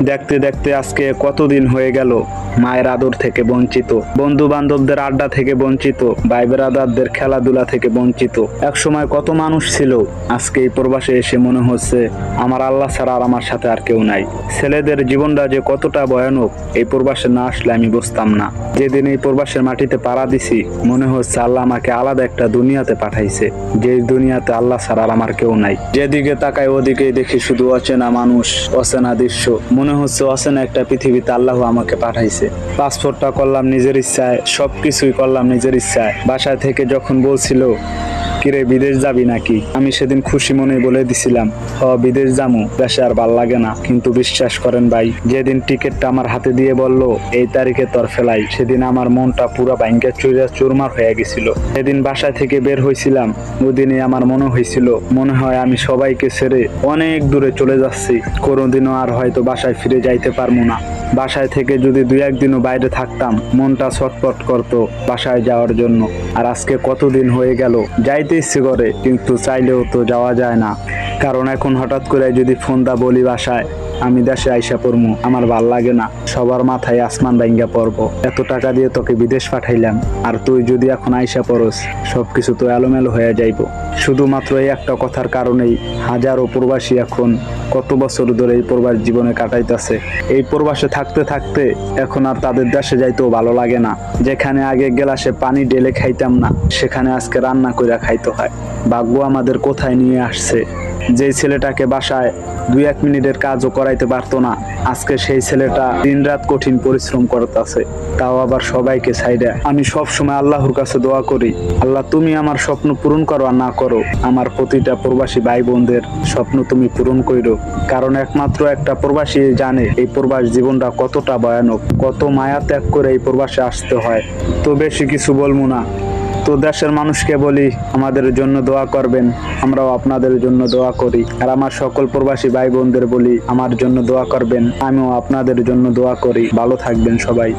দেখতে দেখতে আজকে কতদিন হয়ে গেল? মায়ের আদর থেকে বঞ্চিত বন্ধু বান্ধবদের আড্ডা থেকে বঞ্চিত, ভাই বেরাদারদের খেলাধুলা থেকে বঞ্চিত। এক সময় কত মানুষ ছিল, আজকে এই প্রবাসে এসে মনে হচ্ছে আমার আল্লাহ ছাড়া আর আমার সাথে আর কেউ নাই। ছেলেদের জীবনটা যে কতটা ভয়ানক, এই প্রবাসে না আসলে আমি বুঝতাম না। যেদিন এই প্রবাসের মাটিতে পাড়া দিছি, মনে হচ্ছে আল্লাহ আমাকে আলাদা একটা দুনিয়াতে পাঠাইছে, যে দুনিয়াতে আল্লাহ ছাড়া আর আমার কেউ নাই। যেদিকে তাকাই ওদিকে দেখি শুধু অচেনা মানুষ, অচেনা দৃশ্য। মনে হচ্ছে অচেনা একটা পৃথিবীতে আল্লাহ আমাকে পাঠাইছে। পাসপোর্টটা করলাম নিজের ইচ্ছায় সব কিছুই করলাম নিজের ইচ্ছায়। বাসায় থেকে যখন বলছিল, কিরে, বিদেশ যাবি নাকি? আমি সেদিন খুশি মনে বলে দিছিলাম, হ, বিদেশ যামু, দেশে আর ভালো লাগে না। কিন্তু বিশ্বাস করেন ভাই, যেদিন টিকিটটা আমার হাতে দিয়ে বলল, এই তারিখে তোর ফেলাই সেদিন আমার মনটা পুরো ব্যাংকের চুরা চুরমার হয়ে গেছিল। সেদিন বাসা থেকে বের হয়েছিলাম ওদিনে আমার মনে হয়েছিল মনে হয় আমি সবাইকে ছেড়ে অনেক দূরে চলে যাচ্ছি। কোনোদিনও আর হয়তো বাসায় ফিরে যাইতে পারব না। বাসায় থেকে যদি দু একদিনও বাইরে থাকতাম, মনটা ছটপট করতো বাসায় যাওয়ার জন্য। আর আজকে কতদিন হয়ে গেল, যাইতে ইচ্ছে করে, কিন্তু চাইলেও তো যাওয়া যায় না। কারণ এখন হঠাৎ করে যদি ফোন দা বলি বাসায় আমি দেশে আইসা পড়মু, আমার ভালো লাগে না। সবার মাথায় আসমান বাইঙ্গা পড়ব। এত টাকা দিয়ে তোকে বিদেশ পাঠাইলাম, আর তুই যদি এখন আইসা পড়স, সবকিছু তো এলোমেলো হয়ে যাইব। শুধুমাত্র এই একটা কথার কারণেই হাজারো প্রবাসী এখন কত বছর ধরে এই প্রবাস জীবনে কাটাইতেছে। এই প্রবাসে থাকতে থাকতে এখন আর তাদের দেশে যাইতেও ভালো লাগে না। যেখানে আগে গেলাসে পানি ঢেলে খাইতাম না, সেখানে আজকে রান্না কইরা খাইতে হয়। ভাগ্য আমাদের কোথায় নিয়ে আসছে? যে ছেলেটাকে বাসায় দুই এক মিনিটের কাজও করাইতে পারতো না। আজকে সেই ছেলেটা দিনরাত কঠিন পরিশ্রম করতেছে। তাও আবার সবাইকে সাইডে আমি সব সময় আল্লাহর কাছে দোয়া করি, আল্লাহ, তুমি আমার স্বপ্ন পূরণ করো আর না করো। আমার প্রতিটা প্রবাসী ভাই বোনদের স্বপ্ন তুমি পূরণ করো কারণ একমাত্র একটা প্রবাসী জানে এই প্রবাস জীবনটা কতটা ভয়ানক। কত মায়া ত্যাগ করে এই প্রবাসে আসতে হয়। তো বেশি কিছু বলব না। তো দেশের মানুষকে বলি, আমাদের জন্য দোয়া করবেন, আমরাও আপনাদের জন্য দোয়া করি। আর আমার সকল প্রবাসী ভাই বোনদের বলি, আমার জন্য দোয়া করবেন, আমিও আপনাদের জন্য দোয়া করি। ভালো থাকবেন সবাই।